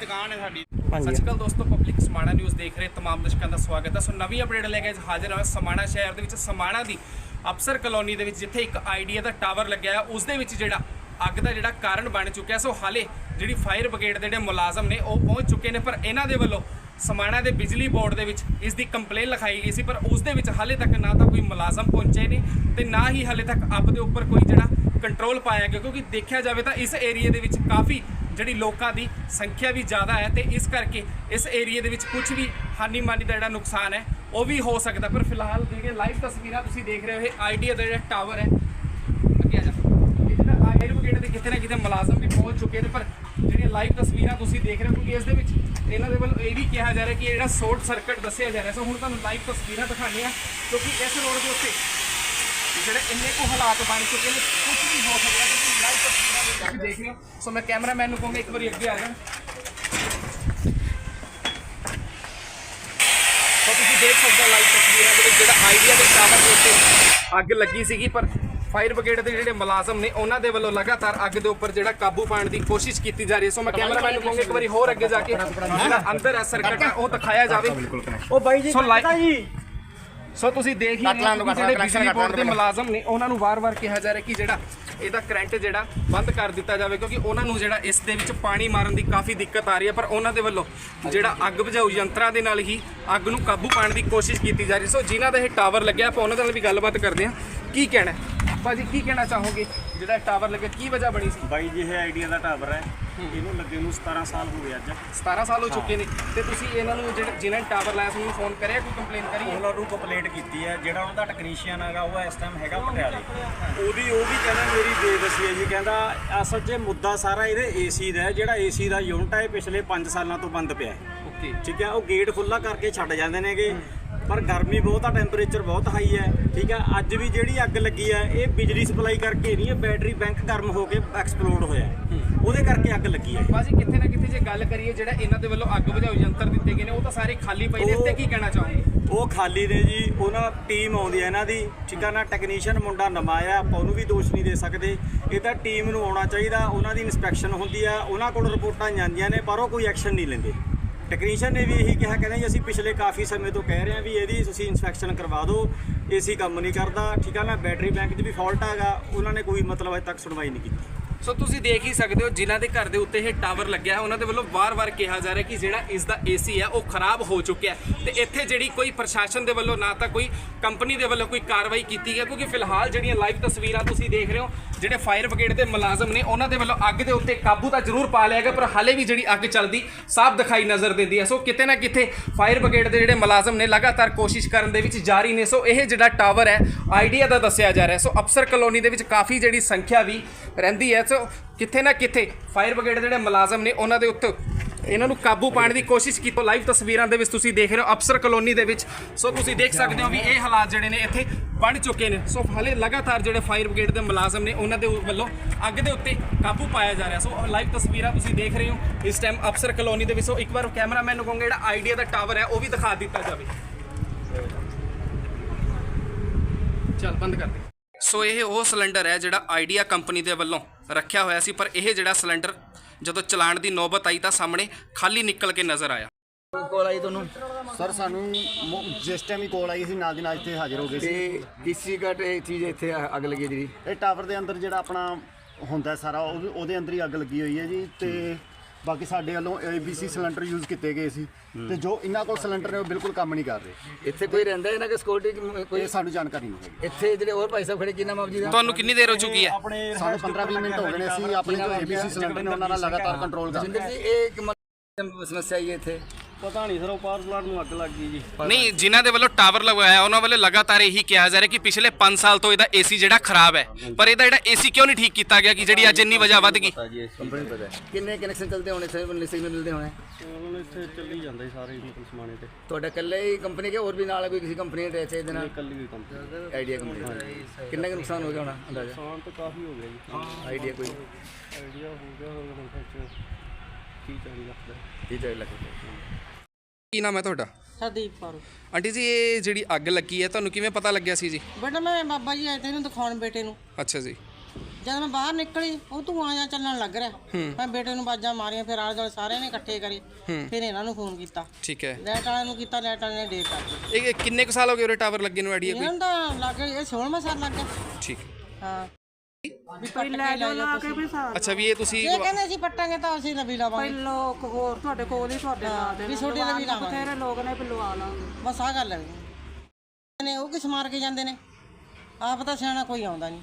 ਦੁਕਾਨ ਹੈ ਸਾਡੀ। ਸਤਿ ਸ਼੍ਰੀ ਅਕਾਲ ਦੋਸਤੋ ਪਬਲਿਕ ਸਮਾਣਾ ਨਿਊਜ਼ ਦੇਖ ਰਹੇ ਤਮਾਮ ਦਰਸ਼ਕਾਂ ਦਾ ਸਵਾਗਤ ਹੈ। ਸੋ ਨਵੀਂ ਅਪਡੇਟ ਲੈ ਕੇ ਅੱਜ ਹਾਜ਼ਰ ਹਾਂ ਸਮਾਣਾ ਸ਼ਹਿਰ ਦੇ ਵਿੱਚ ਸਮਾਣਾ ਦੀ ਅਫਸਰ ਕਲੋਨੀ ਦੇ ਵਿੱਚ ਜਿੱਥੇ ਇੱਕ ਆਈਡੀਆ ਦਾ ਟਾਵਰ ਲੱਗਿਆ ਹੈ। ਉਸ ਦੇ ਵਿੱਚ ਜਿਹੜਾ ਅੱਗ ਦਾ ਜਿਹੜਾ ਕਾਰਨ ਬਣ ਚੁੱਕਿਆ ਸੋ ਹਾਲੇ ਜਿਹੜੀ ਫਾਇਰ ਬ੍ਰਿਗੇਡ ਦੇ ਜਿਹੜੇ ਮੁਲਾਜ਼ਮ ਨੇ ਉਹ ਪਹੁੰਚ ਚੁੱਕੇ ਨੇ। ਪਰ ਇਹਨਾਂ ਦੇ ਵੱਲੋਂ ਸਮਾਣਾ ਦੇ ਬਿਜਲੀ ਬੋਰਡ ਦੇ ਵਿੱਚ ਇਸ ਦੀ ਕੰਪਲੇਨ ਲਿਖਾਈ ਗਈ ਸੀ। ਪਰ ਉਸ ਦੇ ਵਿੱਚ ਹਾਲੇ ਤੱਕ ਨਾ ਤਾਂ ਕੋਈ ਮੁਲਾਜ਼ਮ ਪਹੁੰਚੇ ਨੇ ਤੇ ਨਾ ਹੀ ਹਾਲੇ ਤੱਕ ਅੱਗ ਦੇ ਉੱਪਰ ਕੋਈ ਜਿਹੜਾ ਕੰਟਰੋਲ ਪਾਇਆ ਗਿਆ। ਕਿਉਂਕਿ ਦੇਖਿਆ ਜਾਵੇ ਤਾਂ ਇਸ ਏਰੀਆ ਦੇ ਵਿੱਚ ਕਾਫੀ ਜਿਹੜੀ ਲੋਕਾਂ ਦੀ ਸੰਖਿਆ ਵੀ ਜ਼ਿਆਦਾ ਹੈ ਤੇ ਇਸ ਕਰਕੇ ਇਸ ਏਰੀਆ ਦੇ ਵਿੱਚ ਕੁਝ ਵੀ ਹਾਨੀ ਮਾਨੀ ਦਾ ਜਿਹੜਾ ਨੁਕਸਾਨ ਹੈ, ਉਹ ਵੀ ਹੋ ਸਕਦਾ। ਪਰ ਫਿਲਹਾਲ ਜਿਹੜੀਆਂ ਲਾਈਵ ਤਸਵੀਰਾਂ ਤੁਸੀਂ ਦੇਖ ਰਹੇ ਹੋ, ਇਹ ਆਈਡੀਆ ਦਾ ਜਿਹੜਾ ਟਾਵਰ ਹੈ, ਅੱਗੇ ਆ ਜਾ। ਇਹ ਜਿਹੜਾ ਫਾਇਰ ਬ੍ਰਿਗੇਡ ਦੇ ਕਿਤੇ ਨਾ ਕਿਤੇ ਮੁਲਾਜ਼ਮ ਵੀ ਪਹੁੰਚ ਚੁੱਕੇ ਨੇ, ਪਰ ਜਿਹੜੀਆਂ ਲਾਈਵ ਤਸਵੀਰਾਂ ਤੁਸੀਂ ਦੇਖ ਰਹੇ ਹੋ, ਕਿਉਂਕਿ ਇਸ ਦੇ ਵਿੱਚ ਇਹਨਾਂ ਦੇ ਵੱਲੋਂ ਇਹ ਵੀ ਕਿਹਾ ਜਾ ਰਿਹਾ ਕਿ ਇਹ ਜਿਹੜਾ ਸ਼ਾਰਟ ਸਰਕਟ ਦੱਸਿਆ ਜਾ ਰਿਹਾ। ਸੋ ਹੁਣ ਤੁਹਾਨੂੰ ਲਾਈਵ ਤਸਵੀਰਾਂ ਦਿਖਾਉਂਦੇ ਆ ਕਿਉਂਕਿ ਇਸ ਰੋਡ ਦੇ ਉੱਤੇ ਜਿਹੜੇ ਇੰਨੇ ਕੁ ਹਾਲਾਤ ਬਣ ਚੁੱਕੇ ਨੇ ਕੁਝ ਵੀ ਹੋ ਸਕਦਾ ਤੁਸੀਂ ਲਾਈਵ ਤਸਵੀਰਾਂ ਵਿੱਚ ਦੇਖ ਰਹੇ ਹੋ। ਸੋ ਮੈਂ ਕੈਮਰਾਮੈਨ ਨੂੰ ਕਹਾਂਗਾ ਇੱਕ ਵਾਰੀ ਅੱਗੇ ਆ ਜਾਣ। ਸੋ ਤੁਸੀਂ ਦੇਖ ਸਕਦੇ ਹੋ ਲਾਈਵ ਤਸਵੀਰਾਂ ਦੇ ਵਿੱਚ ਜਿਹੜਾ ਆਈਡੀਆ ਦੇ ਟਾਵਰ ਦੇ ਉੱਤੇ ਅੱਗ ਲੱਗੀ ਸੀਗੀ ਪਰ ਫਾਇਰ ਬ੍ਰਿਗੇਡ ਦੇ ਜਿਹੜੇ ਮੁਲਾਜ਼ਮ ਨੇ ਉਹਨਾਂ ਦੇ ਵੱਲੋਂ ਲਗਾਤਾਰ ਅੱਗ ਦੇ ਉੱਪਰ ਜਿਹੜਾ ਕਾਬੂ ਪਾਉਣ ਦੀ ਕੋਸ਼ਿਸ਼ ਕੀਤੀ ਜਾ ਰਹੀ ਹੈ। ਸੋ ਮੈਂ ਕੈਮਰਾਮੈਨ ਨੂੰ ਕਹਾਂਗਾ ਇੱਕ ਵਾਰੀ ਹੋਰ ਅੱਗੇ ਜਾ ਕੇ ਜਿਹੜਾ ਅੰਦਰ ਹੈ ਸਰਕਟ ਉਹ ਦਿਖਾਇਆ ਜਾਵੇ। ਉਹ ਬਾਈ ਜੀ ਸੋ ਲਾਈ- ਪਤਾ ਜੀ ਸੋ ਤੁਸੀਂ ਦੇਖ ਹੀ ਰਹੇ ਹੋ ਜਿਹੜੇ ਬਿਜਲੀ ਬੋਰਡ ਦੇ ਮੁਲਾਜ਼ਮ ਨੇ ਉਹਨਾਂ ਨੂੰ ਵਾਰ-ਵਾਰ ਕਿਹਾ ਜਾ ਰਿਹਾ ਕਿ ਜਿਹੜਾ ਇਹਦਾ ਕਰੰਟ ਜਿਹੜਾ ਬੰਦ ਕਰ ਦਿੱਤਾ ਜਾਵੇ ਕਿਉਂਕਿ ਉਹਨਾਂ ਨੂੰ ਜਿਹੜਾ ਇਸ ਦੇ ਵਿੱਚ ਪਾਣੀ ਮਾਰਨ ਦੀ ਕਾਫੀ ਦਿੱਕਤ ਆ ਰਹੀ ਹੈ ਪਰ ਉਹਨਾਂ ਦੇ ਵੱਲੋਂ ਜਿਹੜਾ ਅੱਗ ਬੁਝਾਊ ਯੰਤਰਾਂ ਦੇ ਨਾਲ ਹੀ ਅੱਗ ਨੂੰ ਕਾਬੂ ਪਾਉਣ ਦੀ ਕੋਸ਼ਿਸ਼ ਕੀਤੀ ਜਾ ਰਹੀ ਸੋ ਜਿਨ੍ਹਾਂ ਦਾ ਇਹ ਟਾਵਰ ਲੱਗਿਆ ਆਪਾਂ ਉਹਨਾਂ ਨਾਲ ਵੀ ਗੱਲਬਾਤ ਕਰਦੇ ਹਾਂ। ਕੀ ਕਹਿਣਾ ਹੈ? ਭਾਜੀ ਕੀ ਕਹਿਣਾ ਚਾਹੋਗੇ? ਜਿਹੜਾ ਟਾਵਰ ਲੱਗਿਆ ਕੀ ਵਜ੍ਹਾ ਬਣੀ ਸੀ? ਬਾਈ ਜੀ ਇਹ ਆਈਡੀਆ ਦਾ ਟਾਵਰ ਹੈ। ਇਹਨੂੰ ਲੱਗੇ ਨੂੰ 17 ਸਾਲ ਹੋ ਗਏ ਅੱਜ। 17 ਸਾਲ ਹੋ ਚੁੱਕੇ ਨੇ। ਤੇ ਤੁਸੀਂ ਇਹਨਾਂ ਨੂੰ ਜਿਹੜਾ ਜਿਨ੍ਹਾਂ ਨੇ ਟਾਵਰ ਲਾਇਆ ਸੀ ਉਹਨੂੰ ਫੋਨ ਕਰਿਆ ਕੋਈ ਕੰਪਲੇਨ ਕਰੀ? ਉਹਨਾਂ ਨੂੰ ਕੰਪਲੇਂਟ ਕੀਤੀ ਹੈ। ਜਿਹੜਾ ਉਹਨਾਂ ਦਾ ਟੈਕਨੀਸ਼ੀਅਨ ਹੈਗਾ ਉਹ ਇਸ ਟਾਈਮ ਹੈਗਾ ਪਟਿਆਲੇ। ਉਹਦੀ ਉਹ ਵੀ ਕਹਿੰਦਾ ਮੇਰੀ ਬੇਵਸੀ ਹੈ ਜੀ। ਕਹਿੰਦਾ ਅਸਲ 'ਚ ਮੁੱਦਾ ਸਾਰਾ ਇਹਦੇ ਏਸੀ ਦਾ ਹੈ। ਜਿਹੜਾ ਏਸੀ ਦਾ ਯੂਨਿਟ ਹੈ ਪਿਛਲੇ 5 ਸਾਲਾਂ ਤੋਂ ਬੰਦ ਪਿਆ ਹੈ। ਓਕੇ। ਠੀਕ ਹੈ? ਉਹ ਗੇਟ ਖੁੱਲਾ ਕਰਕੇ ਛੱਡ ਜਾਂਦੇ ਨੇਗੇ। ਪਰ ਗਰਮੀ ਬਹੁਤ ਆ ਟੈਂਪਰੇਚਰ ਬਹੁਤ ਹਾਈ ਹੈ ਠੀਕ ਹੈ ਅੱਜ ਵੀ ਜਿਹੜੀ ਅੱਗ ਲੱਗੀ ਹੈ ਇਹ ਬਿਜਲੀ ਸਪਲਾਈ ਕਰਕੇ ਨਹੀਂ ਹੈ ਬੈਟਰੀ ਬੈਂਕ ਗਰਮ ਹੋ ਕੇ ਐਕਸਪਲੋਡ ਹੋਇਆ। ਉਹਦੇ ਕਰਕੇ ਅੱਗ ਲੱਗੀ ਹੈ। ਬਾਜੀ ਕਿੱਥੇ ਨਾ ਕਿੱਥੇ ਜੇ ਗੱਲ ਕਰੀਏ ਜਿਹੜਾ ਇਹਨਾਂ ਦੇ ਵੱਲੋਂ ਅੱਗ ਬੁਝਾਊ ਯੰਤਰ ਦਿੱਤੇ ਗਏ ਨੇ ਉਹ ਤਾਂ ਸਾਰੇ ਖਾਲੀ ਪਏ ਨੇ ਇਸ ਤੇ ਕੀ ਕਹਿਣਾ ਚਾਹੋਗੇ? ਉਹ ਖਾਲੀ ਨੇ ਜੀ ਉਹਨਾਂ ਟੀਮ ਆਉਂਦੀ ਹੈ ਇਹਨਾਂ ਦੀ ਠੀਕ ਆ ਨਾ ਟੈਕਨੀਸ਼ੀਅਨ ਮੁੰਡਾ ਨਵਾਂ ਆ ਆਪਾਂ ਉਹਨੂੰ ਵੀ ਦੋਸ਼ ਨਹੀਂ ਦੇ ਸਕਦੇ। ਇਹ ਤਾਂ ਟੀਮ ਨੂੰ ਆਉਣਾ ਚਾਹੀਦਾ ਉਹਨਾਂ ਦੀ ਇਨਸਪੈਕਸ਼ਨ ਹੁੰਦੀ ਆ ਉਹਨਾਂ ਕੋਲ ਰਿਪੋਰਟਾਂ ਜਾਂਦੀਆਂ ਨੇ ਪਰ ਉਹ ਕੋਈ ਐਕਸ਼ਨ ਨਹੀਂ ਲੈਂਦੇ। ਟੈਕਨੀਸ਼ੀਅਨ ਨੇ ਵੀ ਇਹੀ ਕਿਹਾ, ਕਹਿੰਦੇ ਜੀ ਅਸੀਂ ਪਿਛਲੇ ਕਾਫੀ ਸਮੇਂ ਤੋਂ ਕਹਿ ਰਹੇ ਹਾਂ ਵੀ ਇਹਦੀ ਤੁਸੀਂ ਇਨਸਪੈਕਸ਼ਨ ਕਰਵਾ ਦਿਓ ਏਸੀ ਕੰਮ ਨਹੀਂ ਕਰਦਾ, ਠੀਕ ਆ ਨਾ ਬੈਟਰੀ ਬੈਂਕ 'ਚ ਵੀ ਫਾਲਟ ਹੈਗਾ, ਉਹਨਾਂ ਨੇ ਕੋਈ ਮਤਲਬ ਅਜੇ ਤੱਕ ਸੁਣਵਾਈ ਨਹੀਂ ਕੀਤੀ। ਸੋ ਤੁਸੀਂ ਦੇਖ ਹੀ ਸਕਦੇ ਹੋ, ਜਿਨ੍ਹਾਂ ਦੇ ਘਰ ਦੇ ਉੱਤੇ ਇਹ ਟਾਵਰ ਲੱਗਿਆ ਹੈ, ਉਹਨਾਂ ਦੇ ਵੱਲੋਂ ਵਾਰ-ਵਾਰ ਕਿਹਾ ਜਾ ਰਿਹਾ ਕਿ ਜਿਹੜਾ ਇਸ ਦਾ ਏਸੀ ਹੈ, ਉਹ ਖਰਾਬ ਹੋ ਚੁੱਕਿਆ ਹੈ। ਤੇ ਇੱਥੇ ਜਿਹੜੀ ਕੋਈ ਪ੍ਰਸ਼ਾਸਨ ਦੇ ਵੱਲੋਂ ਨਾ ਤਾਂ ਕੋਈ ਕੰਪਨੀ ਦੇ ਵੱਲੋਂ ਕੋਈ ਕਾਰਵਾਈ ਕੀਤੀ ਗਈ ਕਿਉਂਕਿ ਫਿਲਹਾਲ ਜਿਹੜੀਆਂ ਲਾਈਵ ਤਸਵੀਰਾਂ ਤੁਸੀਂ ਦੇਖ ਰਹੇ ਹੋ ਜਿਹੜੇ ਫਾਇਰ ਬ੍ਰਿਗੇਡ ਦੇ ਮੁਲਾਜ਼ਮ ਨੇ, ਉਹਨਾਂ ਦੇ ਵੱਲੋਂ ਅੱਗ ਦੇ ਉੱਤੇ ਕਾਬੂ ਤਾਂ ਜ਼ਰੂਰ ਪਾ ਲਿਆ ਗਿਆ, ਪਰ ਹਾਲੇ ਵੀ ਜਿਹੜੀ ਅੱਗ ਚੱਲਦੀ, ਸਾਫ਼ ਦਿਖਾਈ ਨਜ਼ਰ ਦਿੰਦੀ ਹੈ। ਸੋ ਕਿਤੇ ਨਾ ਕਿਤੇ ਫਾਇਰ ਬ੍ਰਿਗੇਡ ਦੇ ਜਿਹੜੇ ਮੁਲਾਜ਼ਮ ਨੇ, ਲਗਾਤਾਰ ਕੋਸ਼ਿਸ਼ ਕਰਨ ਦੇ ਵਿੱਚ ਜਾਰੀ ਨੇ। ਸੋ ਇਹ ਜਿਹੜਾ ਟਾਵਰ ਹੈ, ਆਈਡੀਆ ਦਾ ਦੱਸਿਆ ਜਾ ਰਿਹਾ ਸੋ ਅਫਸਰ ਕਲੋਨੀ ਦੇ ਵਿੱਚ ਕਾਫੀ ਜਿਹੜੀ ਸੰਖਿਆ ਵੀ ਰਹਿੰਦੀ ਹੈ। ਸੋ ਕਿਤੇ ਨਾ ਕਿਤੇ ਫਾਇਰ ਬ੍ਰਿਗੇਡ ਦੇ ਜਿਹੜੇ ਮੁਲਾਜ਼ਮ ਨੇ, ਉਹਨਾਂ ਦੇ ਉੱਤੇ ਇਹਨਾਂ ਨੂੰ ਕਾਬੂ ਪਾਉਣ ਦੀ ਕੋਸ਼ਿਸ਼ ਕੀਤੀ। ਲਾਈਵ ਤਸਵੀਰਾਂ ਦੇ ਵਿੱਚ ਤੁਸੀਂ ਦੇਖ ਰਹੇ ਹੋ ਅਫਸਰ ਕਲੋਨੀ ਦੇ ਵਿੱਚ। ਸੋ ਤੁਸੀਂ ਦੇਖ ਸਕਦੇ ਹੋ ਵੀ ਇਹ ਹਾਲਾਤ ਜਿਹੜੇ ਨੇ ਇੱਥੇ ਬਣ ਚੁੱਕੇ ਨੇ। ਸੋ ਹਾਲੇ ਲਗਾਤਾਰ ਜਿਹੜੇ ਫਾਇਰ ਬ੍ਰਿਗੇਡ ਦੇ ਮੁਲਾਜ਼ਮ ਨੇ, ਉਹਨਾਂ ਦੇ ਵੱਲੋਂ ਅੱਗ ਦੇ ਉੱਤੇ ਕਾਬੂ ਪਾਇਆ ਜਾ ਰਿਹਾ। ਸੋ ਲਾਈਵ ਤਸਵੀਰਾਂ ਤੁਸੀਂ ਦੇਖ ਰਹੇ ਹੋ ਇਸ ਟਾਈਮ ਅਫਸਰ ਕਲੋਨੀ ਦੇ ਵਿੱਚ। ਸੋ ਇੱਕ ਵਾਰ ਕੈਮਰਾਮੈਨ ਨੂੰ ਕਹੂੰਗਾ, ਜਿਹੜਾ ਆਈਡੀਆ ਦਾ ਟਾਵਰ ਹੈ, ਉਹ ਵੀ ਦਿਖਾ ਦਿੱਤਾ ਜਾਵੇ। ਚੱਲ, ਬੰਦ ਕਰ ਦੇ। ਸੋ ਇਹ ਉਹ ਸਿਲੰਡਰ ਹੈ ਜਿਹੜਾ ਆਈਡੀਆ ਕੰਪਨੀ ਦੇ ਵੱਲੋਂ ਰੱਖਿਆ ਹੋਇਆ ਸੀ, ਪਰ ਇਹ ਜਿਹੜਾ ਸਿਲੰਡਰ ਜਦੋਂ ਚਲਾਣ ਦੀ ਨੌਬਤ ਆਈ ਤਾਂ ਸਾਹਮਣੇ ਖਾਲੀ ਨਿਕਲ ਕੇ ਨਜ਼ਰ ਆਇਆ। ਕੋਲ ਆਈ ਤੁਹਾਨੂੰ? ਸਰ ਸਾਨੂੰ ਮੋ- ਜਿਸ ਟਾਈਮ ਹੀ ਕੋਲ ਆਈ ਸੀ ਨਾਲ ਦੀ ਨਾਲ ਇੱਥੇ ਹਾਜ਼ਰ ਹੋ ਗਏ ਸੀ। ਤੇ ਕਿਸ ਚੀਜ਼ ਦਾ ਇਹ ਚੀਜ਼ ਇੱਥੇ ਅੱਗ ਲੱਗੀ ਜਿਹੜੀ? ਇਹ ਟਾਵਰ ਦੇ ਅੰਦਰ ਜਿਹੜਾ ਆਪਣਾ ਹੁੰਦਾ ਸਾਰਾ ਉਹ ਵੀ ਉਹਦੇ ਅੰਦਰ ਹੀ ਅੱਗ ਲੱਗੀ ਹੋਈ ਹੈ ਜੀ ਤੇ ਬਾਕੀ ਸਾਡੇ ਵੱਲੋਂ ABC ਸਿਲੰਡਰ ਯੂਜ਼ ਕੀਤੇ ਗਏ ਸੀ। ਤੇ ਜੋ ਇਹਨਾਂ ਕੋਲ ਸਿਲੰਡਰ ਨੇ ਉਹ ਬਿਲਕੁਲ ਕੰਮ ਨਹੀਂ ਕਰ ਰਹੇ। ਇੱਥੇ ਕੋਈ ਰਹਿੰਦਾ ਇਹਨਾਂ ਕਿ ਸਿਕਿਉਰਿਟੀ ਕੋਈ ਇਹ ਸਾਨੂੰ ਜਾਣਕਾਰੀ ਨਹੀਂ ਹੈਗੀ। ਇੱਥੇ ਜਿਹੜੇ ਹੋਰ ਭਾਈ ਸਾਹਿਬ ਖੜੇ ਕੀ ਨਾਮ ਆਪ ਜੀ ਦਾ? ਤੁਹਾਨੂੰ ਕਿੰਨੀ ਦੇਰ ਹੋ ਚੁੱਕੀ ਹੈ? ਆਪਣੇ ਸਾਨੂੰ 15-20 ਮਿੰਟ ਹੋ ਗਏ ਨੇ ਅਸੀਂ ਆਪਣੇ ਜੋ ABC ਸਿਲੰਡਰ ਨੇ ਉਹਨਾਂ ਨਾਲ ਲਗਾਤਾਰ ਕੰਟਰੋਲ ਕਰ ਰਹੇ। ਜਿੰਦਰ ਜੀ ਇਹ ਇੱਕ ਮ- ਸਮੱਸਿਆ ਹੈ ਇੱਥੇ। ਪਤਾ ਨਹੀਂ ਸਰ ਉਹ ਪਾਵਰ ਪਲਾਂਟ ਨੂੰ ਅੱਗ ਲੱਗ ਗਈ ਜੀ। ਨਹੀਂ ਜਿਨ੍ਹਾਂ ਦੇ ਵੱਲੋਂ ਟਾਵਰ ਲਗਵਾਇਆ ਉਹਨਾਂ ਵੱਲੋਂ ਲਗਾਤਾਰ ਇਹੀ ਕਿਹਾ ਜਾ ਰਿਹਾ ਕਿ ਪਿਛਲੇ 5 ਸਾਲ ਤੋਂ ਇਹਦਾ ਏਸੀ ਜਿਹੜਾ ਖਰਾਬ ਹੈ ਪਰ ਇਹਦਾ ਜਿਹੜਾ ਏਸੀ ਕਿਉਂ ਨਹੀਂ ਠੀਕ ਕੀਤਾ ਗਿਆ ਕਿ ਜਿਹੜੀ ਅੱਜ ਇੰਨੀ ਵਜ੍ਹਾ ਵੱਧ ਗਈ? ਪਤਾ ਜੀ ਇਸ ਚੀਜ਼ ਕੰਪਨੀ ਪਤਾ ਹੈ। ਕਿੰਨੇ ਕਨੈਕਸ਼ਨ ਚੱਲਦੇ ਹੋਣੇ ਸਿਰ ਸਿਗਨਲ ਮਿਲਦੇ ਹੋਣੇ। ਤੋਂ ਹੁਣ ਇੱਥੇ ਚੱਲੀ ਜਾਂਦਾ ਜੀ ਸਾਰੇ ਮਤਲਬ ਸਮਾਨੇ ਤੇ। ਤੁਹਾਡਾ ਇਕੱਲੇ ਹੀ ਕੰਪਨੀ ਕੇ ਹੋਰ ਵੀ ਨਾਲ ਕੋਈ ਕਿਸੇ ਕੰਪਨੀ ਦੇ ਇੱਥੇ ਇਹਦੇ ਨਾਲ? ਇਕੱਲੀ ਹੋਈ ਕੰਪਨੀ ਦਾ। ਆਈਡੀਆ ਕੰਪਨੀ ਕਿੰਨਾ ਕੁ ਨੁਕਸਾਨ ਹੋ ਗਿਆ ਹੋਣਾ ਅੰਦਾਜ਼ਾ? ਨੁਕਸਾਨ ਤਾਂ ਕਾਫੀ ਹੋ ਗਿਆ ਜੀ। ਆਈਡੀਆ ਕੋਈ? ਆਈਡੀਆ ਹੋ ਗਿਆ ਹੁਣ ਖਰਚ ਕੀ ਨਾਮ ਹੈ ਤੁਹਾਡਾ? ਹਰਦੀਪ ਕੌਰ। ਆਂਟੀ ਜੀ ਇਹ ਜਿਹੜੀ ਅੱਗ ਲੱਗੀ ਹੈ ਤੁਹਾਨੂੰ ਕਿਵੇਂ ਪਤਾ ਲੱਗਿਆ ਸੀ ਜੀ? ਬੇਟਾ ਮੈਂ ਬਾਬਾ ਜੀ ਆਏ ਤੇ ਇਹਨੂੰ ਦਿਖਾਉਣ ਬੇਟੇ ਨੂੰ। ਅੱਛਾ ਜੀ। ਜਦ ਮੈਂ ਬਾਹਰ ਨਿਕਲੀ ਉਹ ਧੂਆਂ ਜਾਂ ਚੱਲਣ ਲੱਗ ਰਿਹਾ। ਮੈਂ ਬੇਟੇ ਨੂੰ ਬਾਜਾਂ ਮਾਰੀਆਂ ਫਿਰ ਆਲੇ ਦੁਆਲੇ ਸਾਰਿਆਂ ਨੇ ਇਕੱਠੇ ਕਰੇ। ਫਿਰ ਇਹਨਾਂ ਨੂੰ ਫੋਨ ਕੀਤਾ। ਠੀਕ ਹੈ। ਲੈਟ ਵਾਲਿਆਂ ਨੂੰ ਕੀਤਾ ਲੈਟ ਵਾਲਿਆਂ ਨੇ ਡੇਟ ਕਰ ਇਹ ਕਿੰਨੇ ਕੁ ਸਾਲ ਹੋ ਗਏ ਉਹ ਟਾਵਰ ਲੱਗੇ ਨੂੰ ਆਈਡੀਆ ਕੋਈ? ਇਹਨਾਂ ਦਾ ਲੱਗ ਇਹ 16ਵਾਂ ਸਾਲ ਲੱਗ ਠੀਕ। ਹਾਂ। ਵੀ ਲੈ ਅੱਛਾ ਵੀ ਇਹ ਤੁਸੀਂ ਇਹ ਕਹਿੰਦੇ ਅਸੀਂ ਪੱਟਾਂਗੇ ਤਾਂ ਅਸੀਂ ਨਵੀਂ ਲਾਵਾਂਗੇ। ਲੋਕ ਹੋਰ ਤੁਹਾਡੇ ਕੋਲ ਹੀ ਤੁਹਾਡੇ ਨਾਲ ਦੇ ਵੀ ਛੋਟੀ ਨਵੀਂ ਲਾਵਾਂਗੇ। ਬਥੇਰੇ ਲੋਕ ਨੇ ਵੀ ਲਵਾ ਲਾਂਗੇ। ਬਸ ਆ ਗੱਲ ਹੈ। ਨੇ ਉਹ ਕਿਸ ਮਾਰ ਕੇ ਜਾਂਦੇ ਨੇ? ਆਪ ਤਾਂ ਸਿਆਣਾ ਕੋਈ ਆਉਂਦਾ ਨਹੀਂ।